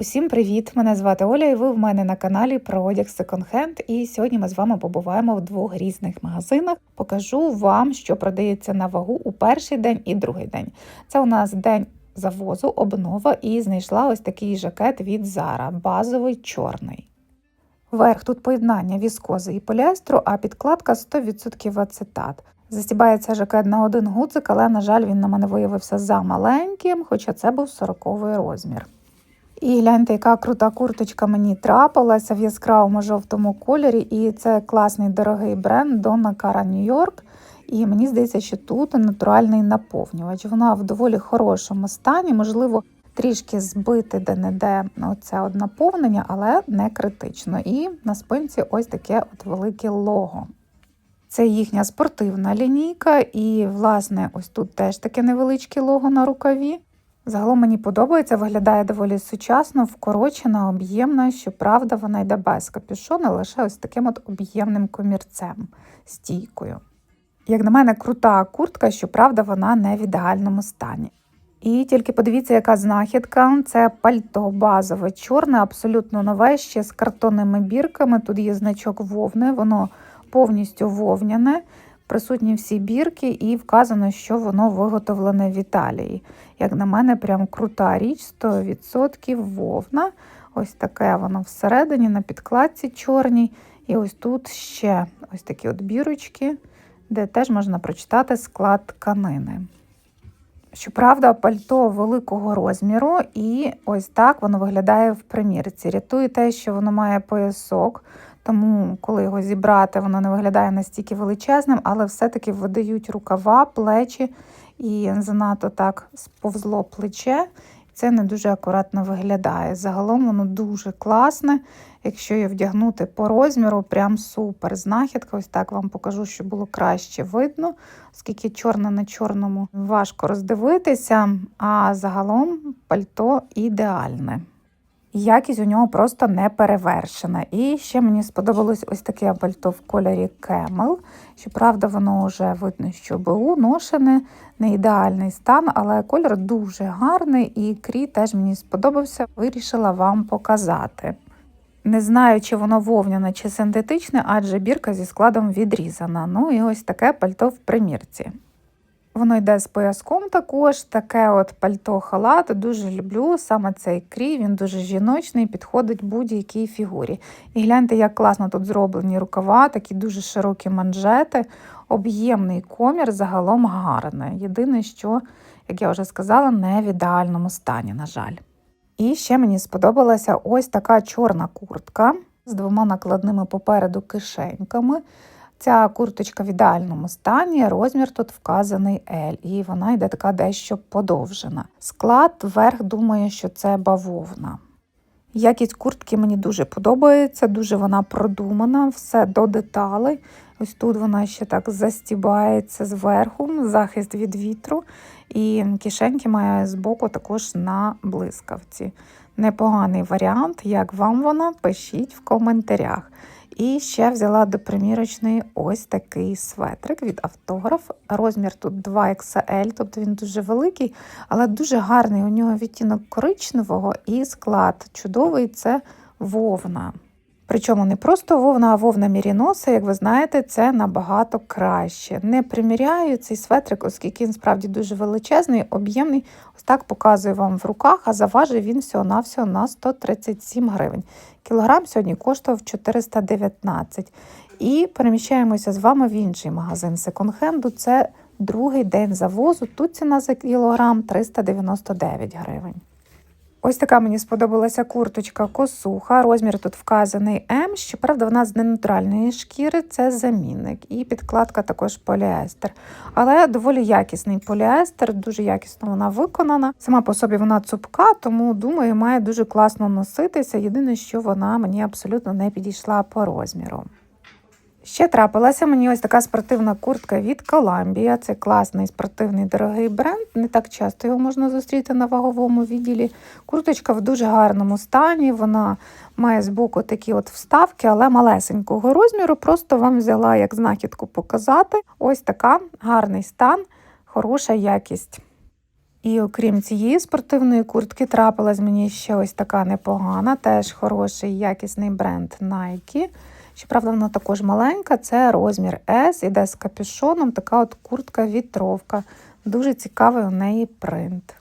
Усім привіт! Мене звати Оля, і ви в мене на каналі про одяг секонд-хенд. І сьогодні ми з вами побуваємо в двох різних магазинах. Покажу вам, що продається на вагу у перший день і другий день. Це у нас день завозу, обнова, і знайшла ось такий жакет від Zara, базовий чорний. Верх тут поєднання віскози і поліестру, а підкладка 100% ацетат. Застібається жакет на один гудзик, але, на жаль, він на мене виявився за маленьким, хоча це був 40 розмір. І гляньте, яка крута курточка мені трапилася в яскравому жовтому кольорі. І це класний дорогий бренд Donna Cara New York. І мені здається, що тут натуральний наповнювач. Вона в доволі хорошому стані, можливо, трішки збити де-не-де оце от наповнення, але не критично. І на спинці ось таке от велике лого. Це їхня спортивна лінійка, і, власне, ось тут теж таке невеличке лого на рукаві. Загалом мені подобається, виглядає доволі сучасно, вкорочена, об'ємна. Щоправда, вона йде без капюшона, лише ось таким от об'ємним комірцем, стійкою. Як на мене, крута куртка, щоправда, вона не в ідеальному стані. І тільки подивіться, яка знахідка. Це пальто базове, чорне, абсолютно нове, ще з картонними бірками. Тут є значок вовни, воно повністю вовняне присутні всі бірки, і вказано, що воно виготовлене в Італії. Як на мене, прям крута річ, 100% вовна. Ось таке воно всередині, на підкладці чорній. І ось тут ще ось такі от бірочки, де теж можна прочитати склад тканини. Щоправда, пальто великого розміру, і ось так воно виглядає в примірці. Рятує те, що воно має поясок, тому, коли його зібрати, воно не виглядає настільки величезним, але все-таки видають рукава, плечі і занадто так сповзло плече. Це не дуже акуратно виглядає. Загалом воно дуже класне. Якщо її вдягнути по розміру, прям супер. Знахідка, ось так вам покажу, щоб було краще видно, оскільки чорне на чорному важко роздивитися, а загалом пальто ідеальне. Якість у нього просто не перевершена. І ще мені сподобалось ось таке пальто в кольорі Camel. Щоправда, воно вже видно, що БУ ношене, не ідеальний стан, але кольор дуже гарний і крій теж мені сподобався, вирішила вам показати. Не знаю, чи воно вовняне чи синтетичне, адже бірка зі складом відрізана. Ну і ось таке пальто в примірці. Воно йде з пояском також, таке от пальто-халат. Дуже люблю саме цей крій, він дуже жіночний, підходить будь-якій фігурі. І гляньте, як класно тут зроблені рукава, такі дуже широкі манжети, об'ємний комір, загалом гарний. Єдине, що, як я вже сказала, не в ідеальному стані, на жаль. І ще мені сподобалася ось така чорна куртка з двома накладними попереду кишеньками. Ця курточка в ідеальному стані, розмір тут вказаний L, і вона йде така дещо подовжена. Склад вверх думаю, що це бавовна. Якість куртки мені дуже подобається, дуже вона продумана, все до деталей. Ось тут вона ще так застібається зверху, захист від вітру, і кишеньки має збоку також на блискавці. Непоганий варіант, як вам вона, пишіть в коментарях. І ще взяла до примірочної ось такий светрик від автограф. Розмір тут 2XL, тобто він дуже великий, але дуже гарний. У нього відтінок коричневого і склад чудовий це вовна. Причому не просто вовна, а вовна міріноса, як ви знаєте, це набагато краще. Не приміряю цей светрик, оскільки він справді дуже величезний, об'ємний. Ось так показую вам в руках, а заважив він всього-навсього на 137 гривень. Кілограм сьогодні коштував 419. І переміщаємося з вами в інший магазин секонд-хенду. Це другий день завозу. Тут ціна за кілограм 399 гривень. Ось така мені сподобалася курточка косуха. Розмір тут вказаний М. Щоправда, вона з ненатуральної шкіри, це замінник. І підкладка також поліестер. Але доволі якісний поліестер, дуже якісно вона виконана. Сама по собі вона цупка, тому думаю, має дуже класно носитися. Єдине, що вона мені абсолютно не підійшла по розміру. Ще трапилася мені ось така спортивна куртка від Columbia. Це класний спортивний дорогий бренд. Не так часто його можна зустріти на ваговому відділі. Курточка в дуже гарному стані. Вона має збоку такі от вставки, але малесенького розміру. Просто вам взяла як знахідку показати. Ось така гарний стан, хороша якість. І окрім цієї спортивної куртки, трапилась мені ще ось така непогана, теж хороший якісний бренд Nike. Щоправда, вона також маленька, це розмір S, іде з капюшоном, така от куртка-вітровка. Дуже цікавий у неї принт.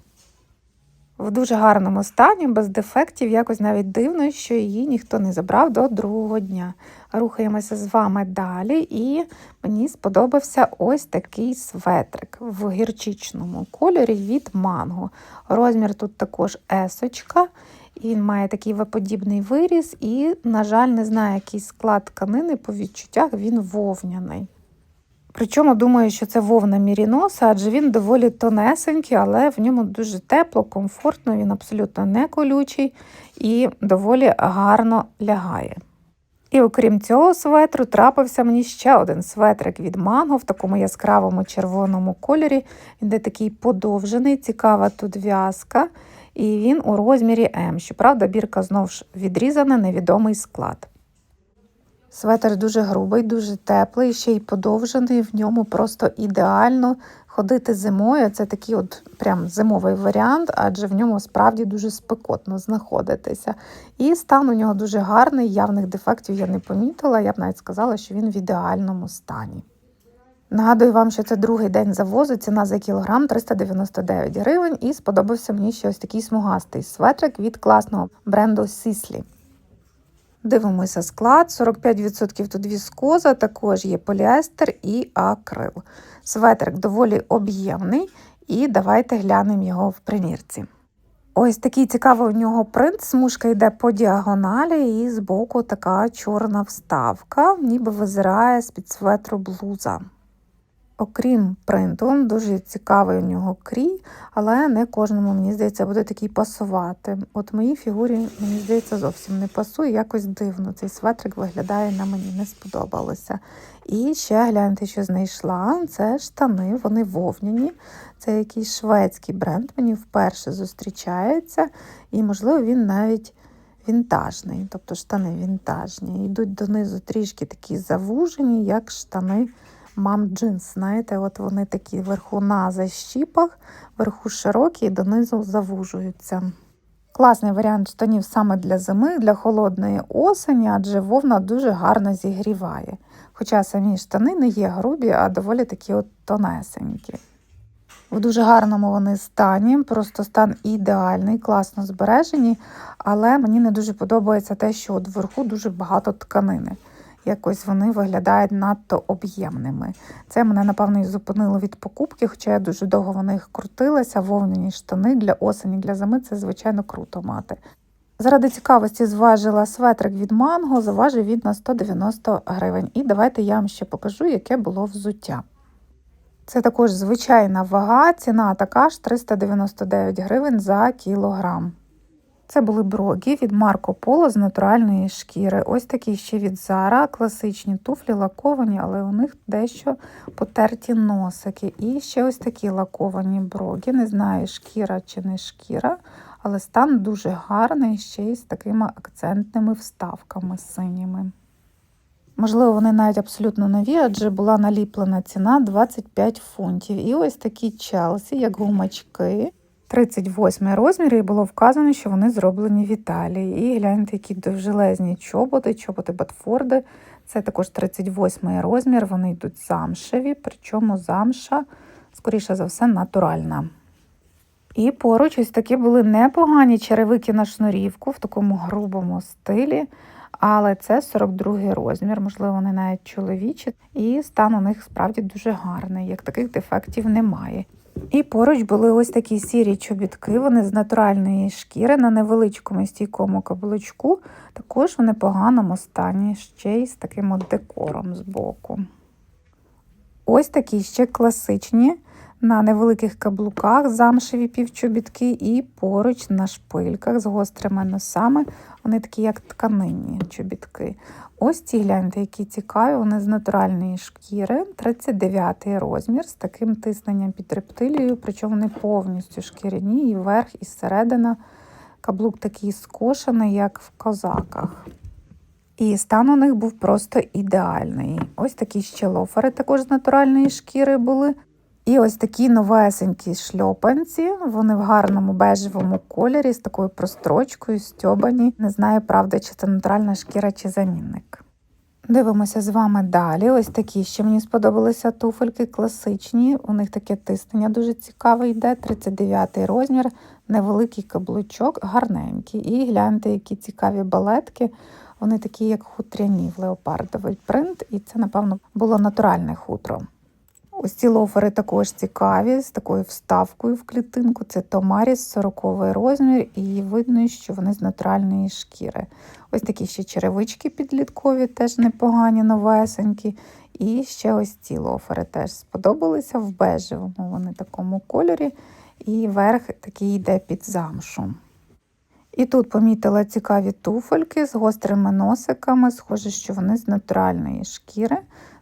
В дуже гарному стані, без дефектів, якось навіть дивно, що її ніхто не забрав до другого дня. Рухаємося з вами далі, і мені сподобався ось такий светрик в гірчичному кольорі від манго. Розмір тут також есочка. Він має такий веподібний виріз, і, на жаль, не знаю, який склад тканини, по відчуттях він вовняний. Причому думаю, що це вовна міріноса, адже він доволі тонесенький, але в ньому дуже тепло, комфортно, він абсолютно не колючий і доволі гарно лягає. І окрім цього светру, трапився мені ще один светрик від манго в такому яскравому червоному кольорі. Він де такий подовжений, цікава тут в'язка. І він у розмірі М. Щоправда, бірка знову ж відрізана, невідомий склад. Светр дуже грубий, дуже теплий, ще й подовжений. В ньому просто ідеально ходити зимою. Це такий от прям зимовий варіант, адже в ньому справді дуже спекотно знаходитися. І стан у нього дуже гарний, явних дефектів я не помітила. Я б навіть сказала, що він в ідеальному стані. Нагадую вам, що це другий день завозу, ціна за кілограм 399 гривень, і сподобався мені ще ось такий смугастий светрик від класного бренду Сіслі. Дивимося склад: 45% тут віскоза, також є поліестер і акрил. Светрик доволі об'ємний, і давайте глянемо його в примірці. Ось такий цікавий у нього принт, смужка йде по діагоналі, і збоку така чорна вставка, ніби визирає з-під светру блуза. Окрім принту, дуже цікавий у нього крій, але не кожному, мені здається, буде такий пасувати. От моїй фігурі, мені здається, зовсім не пасує, якось дивно. Цей светрик виглядає на мені, не сподобалося. І ще гляньте, що знайшла. Це штани, вони вовняні. Це якийсь шведський бренд, мені вперше зустрічається, і, можливо, він навіть вінтажний, тобто штани вінтажні. Йдуть донизу трішки такі завужені, як штани мам джинс. Знаєте, от вони такі вверху на защіпах, вверху широкі і донизу завужуються. Класний варіант штанів саме для зими, для холодної осені, адже вовна дуже гарно зігріває. Хоча самі штани не є грубі, а доволі такі от тонесенькі. В дуже гарному вони стані, просто стан ідеальний, класно збережені, але мені не дуже подобається те, що от вверху дуже багато тканини якось вони виглядають надто об'ємними. Це мене, напевно, і зупинило від покупки, хоча я дуже довго в них крутилася, вовняні штани для осені, для зими це, звичайно, круто мати. Заради цікавості зважила светрик від манго, заважив він на 190 гривень. І давайте я вам ще покажу, яке було взуття. Це також звичайна вага, ціна така ж 399 гривень за кілограм. Це були брогі від Марко Поло з натуральної шкіри. Ось такі ще від Зара, класичні туфлі лаковані, але у них дещо потерті носики. І ще ось такі лаковані брогі. Не знаю, шкіра чи не шкіра, але стан дуже гарний, ще й з такими акцентними вставками синіми. Можливо, вони навіть абсолютно нові, адже була наліплена ціна 25 фунтів. І ось такі челсі, як гумачки. 38 розмір, і було вказано, що вони зроблені в Італії. І гляньте, які довжелезні чоботи, чоботи Батфорди. Це також 38 розмір, вони йдуть замшеві, причому замша, скоріше за все, натуральна. І поруч ось такі були непогані черевики на шнурівку в такому грубому стилі. Але це 42 розмір, можливо, вони навіть чоловічі, і стан у них справді дуже гарний, як таких дефектів немає. І поруч були ось такі сірі чобітки, вони з натуральної шкіри на невеличкому стійкому каблучку, також в непоганому стані, ще й з таким от декором збоку. Ось такі ще класичні на невеликих каблуках замшеві півчобітки, і поруч на шпильках з гострими носами. Вони такі, як тканинні чобітки. Ось ці гляньте, які цікаві, вони з натуральної шкіри, 39 розмір, з таким тисненням під рептилією, причому вони повністю шкіряні, і верх, і середина. Каблук такий скошений, як в козаках. І стан у них був просто ідеальний. Ось такі ще лофери також з натуральної шкіри були. І ось такі новесенькі шльопанці. Вони в гарному бежевому кольорі з такою прострочкою, стьобані. Не знаю, правда, чи це натуральна шкіра, чи замінник. Дивимося з вами далі. Ось такі ще мені сподобалися туфельки класичні. У них таке тиснення дуже цікаве йде. 39 розмір, невеликий каблучок, гарненький. І гляньте, які цікаві балетки. Вони такі, як хутряні в леопардовий принт, і це, напевно, було натуральне хутро. Ось ці лофери також цікаві, з такою вставкою в клітинку. Це Томаріс, 40 розмір, і видно, що вони з натуральної шкіри. Ось такі ще черевички підліткові, теж непогані, новесенькі. І ще ось ці лофери теж сподобалися в бежевому. Вони такому кольорі, і верх такий йде під замшу. І тут помітила цікаві туфельки з гострими носиками. Схоже, що вони з натуральної шкіри.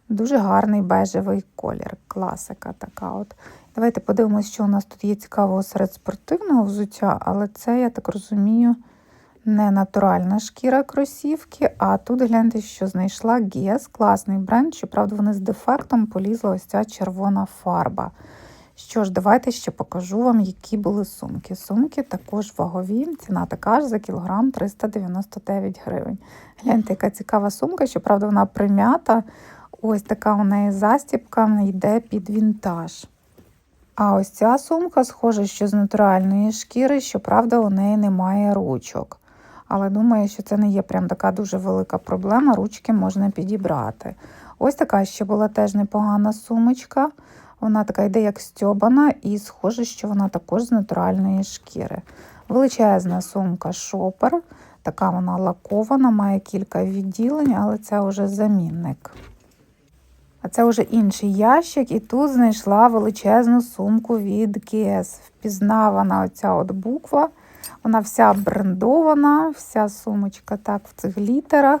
Дуже гарний бежевий колір. Класика така. от. Давайте подивимося, що у нас тут є цікавого серед спортивного взуття, але це, я так розумію, не натуральна шкіра кросівки. А тут гляньте, що знайшла Guess, класний бренд. Щоправда, вони з дефектом полізла ось ця червона фарба. Що ж, давайте ще покажу вам, які були сумки. Сумки також вагові, ціна така ж за кілограм 399 гривень. Гляньте, яка цікава сумка, щоправда, вона прим'ята. Ось така у неї застібка йде під вінтаж. А ось ця сумка, схожа, що з натуральної шкіри, щоправда, у неї немає ручок. Але думаю, що це не є прям така дуже велика проблема, ручки можна підібрати. Ось така ще була теж непогана сумочка. Вона така йде як стьобана, і схоже, що вона також з натуральної шкіри. Величезна сумка шопер, така вона лакована, має кілька відділень, але це вже замінник. А це вже інший ящик, і тут знайшла величезну сумку від Guess. Впізнавана оця от буква. Вона вся брендована, вся сумочка так в цих літерах.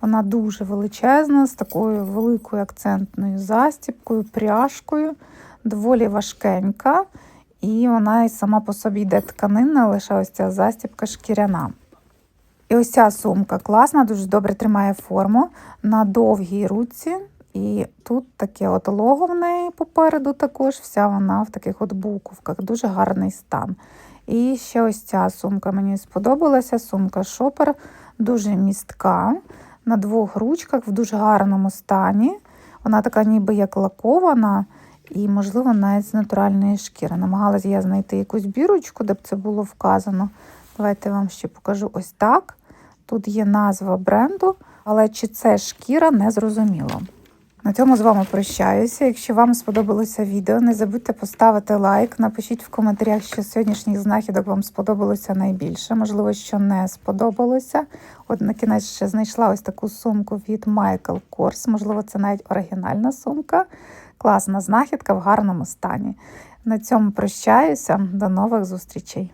Вона дуже величезна, з такою великою акцентною застіпкою, пряжкою, доволі важкенька. І вона і сама по собі йде тканина, лише ось ця застіпка шкіряна. І ось ця сумка класна, дуже добре тримає форму на довгій руці. І тут таке от лого в неї попереду також, вся вона в таких от буковках, дуже гарний стан. І ще ось ця сумка мені сподобалася. Сумка шопер, дуже містка, на двох ручках в дуже гарному стані. Вона така ніби як лакована і, можливо, навіть з натуральної шкіри. Намагалася я знайти якусь бірочку, де б це було вказано. Давайте я вам ще покажу ось так. Тут є назва бренду, але чи це шкіра, не зрозуміло. На цьому з вами прощаюся. Якщо вам сподобалося відео, не забудьте поставити лайк, напишіть в коментарях, що з сьогоднішніх знахідок вам сподобалося найбільше. Можливо, що не сподобалося. От на кінець ще знайшла ось таку сумку від Michael Kors. Можливо, це навіть оригінальна сумка. Класна знахідка в гарному стані. На цьому прощаюся. До нових зустрічей.